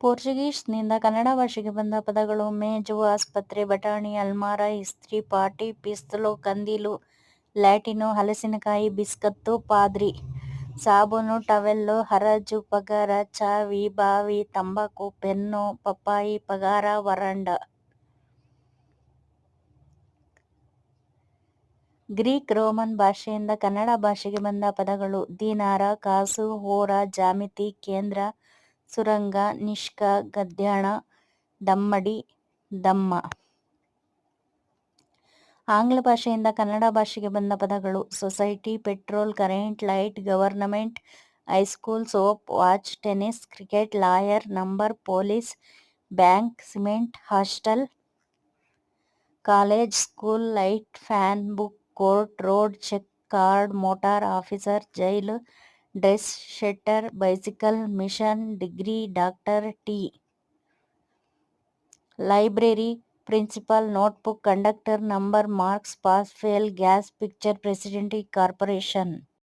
ಪೋರ್ಚುಗೀಸ್ನಿಂದ ಕನ್ನಡ ಭಾಷೆಗೆ ಬಂದ ಪದಗಳು ಮೇಜು, ಆಸ್ಪತ್ರೆ, ಬಟಾಣಿ, ಅಲ್ಮಾರ, ಇಸ್ತ್ರಿ, ಪಾಟಿ, ಪಿಸ್ತಲು ಕಂದೀಲು. ಲ್ಯಾಟಿನು ಹಲಸಿನಕಾಯಿ, ಬಿಸ್ಕತ್ತು, ಪಾದ್ರಿ. ಸಾಬೂನು, ಟವೆಲ್ಲು, ಹರಾಜು, ಪಗಾರ, ಚಾವಿ, ಬಾವಿ, ತಂಬಾಕು, ಪೆನ್ನು, ಪಪ್ಪಾಯಿ, ಪಗಾರ, ವರಂಡ ಗ್ರೀಕ್ ರೋಮನ್ ಭಾಷೆಯಿಂದ ಕನ್ನಡ ಭಾಷೆಗೆ ಬಂದ ಪದಗಳು ದೀನಾರ, ಕಾಸು, ಹೋರ, ಜಾಮಿತಿ, ಕೇಂದ್ರ, ಸುರಂಗ, ನಿಷ್ಕ, ಗದ್ಯಾಣ, ದಮ್ಮಡಿ, ದಮ್ಮ. ಆಂಗ್ಲ ಭಾಷೆಯಿಂದ ಕನ್ನಡ ಭಾಷೆಗೆ ಬಂದ ಪದಗಳು society, petrol, current, light, government, high school, soap, watch, tennis, cricket, lawyer, number, police, bank, cement, hostel, college, school, light, fan, book, court, road, cheque, card, motor, officer, jail, desk shutter bicycle machine degree doctor tea. Library principal notebook conductor number marks pass fail gas picture president corporation.